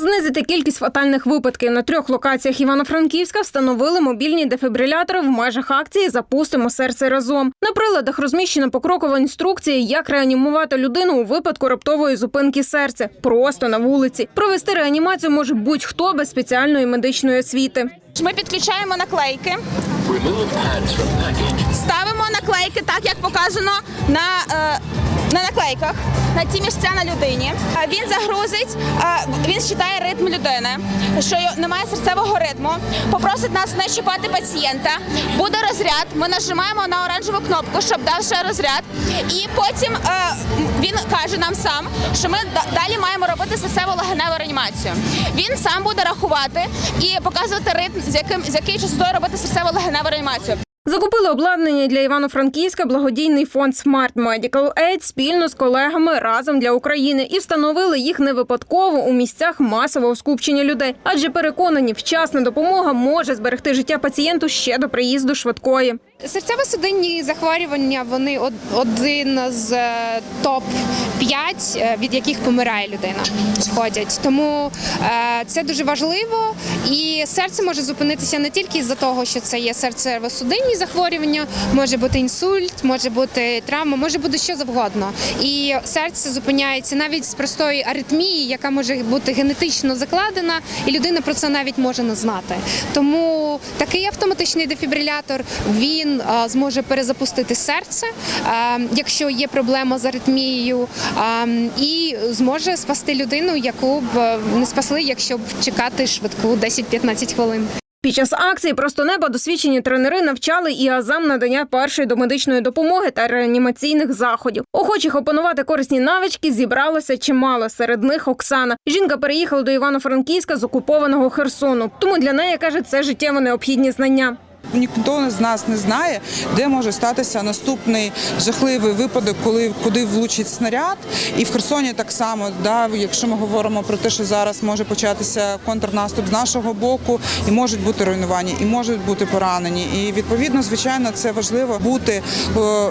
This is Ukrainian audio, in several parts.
Знизити кількість фатальних випадків на трьох локаціях Івано-Франківська встановили мобільні дефібрилятори в межах акції Запустимо серце разом. На приладах розміщена покрокова інструкція, як реанімувати людину у випадку раптової зупинки серця, просто на вулиці. Провести реанімацію може будь-хто без спеціальної медичної освіти. Ми підключаємо наклейки, ставимо наклейки так, як показано на, е, на наклейках, на ті місця на людині. Він загрузить, він считає ритм людини, що немає серцевого ритму. Попросить нас не чіпати пацієнта. Буде розряд. Ми нажимаємо на оранжеву кнопку, щоб дав ще розряд. І потім е, він каже нам сам, що ми далі маємо робити серцево-легеневу реанімацію. Він сам буде рахувати і показувати ритм, з яким з якої частотою робити серцево-легеневу реанімацію. Закупили обладнання для Івано-Франківська благодійний фонд Smart Medical Aid спільно з колегами разом для України і встановили їх не випадково у місцях масового скупчення людей, адже переконані, вчасна допомога може зберегти життя пацієнту ще до приїзду швидкої. Серцево-судинні захворювання вони один з е, топ 5 від яких помирає людина. Входять. Тому е, це дуже важливо. І серце може зупинитися не тільки з-за того, що це є серцево-судинні захворювання, може бути інсульт, може бути травма, може бути що завгодно. І серце зупиняється навіть з простої аритмії, яка може бути генетично закладена, і людина про це навіть може не знати. Тому такий автоматичний дефібрилятор він а, зможе перезапустити серце, якщо є проблема з аритмією, і зможе спасти людину, яку б е, не спасли, якщо б чекати швидку 10-15 хвилин. Під час акції просто неба досвідчені тренери навчали і азам надання першої домедичної допомоги та реанімаційних заходів. Охочих опанувати корисні навички зібралося чимало. Серед них Оксана. Жінка переїхала до Івано-Франківська з окупованого Херсону. Тому для неї каже, це життєво необхідні знання. Ніхто з нас не знає, де може статися наступний жахливий випадок, коли куди влучить снаряд. І в Херсоні так само, да, якщо ми говоримо про те, що зараз може початися контрнаступ з нашого боку, і можуть бути руйнування, і можуть бути поранені. І відповідно, звичайно, це важливо бути е,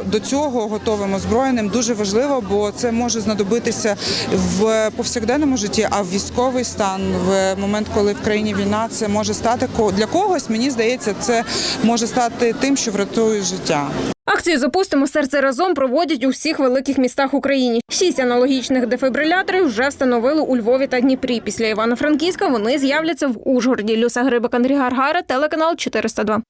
до цього готовим озброєним. Дуже важливо, бо це може знадобитися в повсякденному житті, а в військовий стан, в момент, коли в країні війна, це може стати для когось. Мені здається, це може стати тим, що врятує життя. Акцію Запустимо серце разом проводять у всіх великих містах України. Шість аналогічних дефібриляторів вже встановили у Львові та Дніпрі. Після Івано-Франківська вони з'являться в Ужгороді. Люса Грибик, Андрій Гаргара, телеканал 402.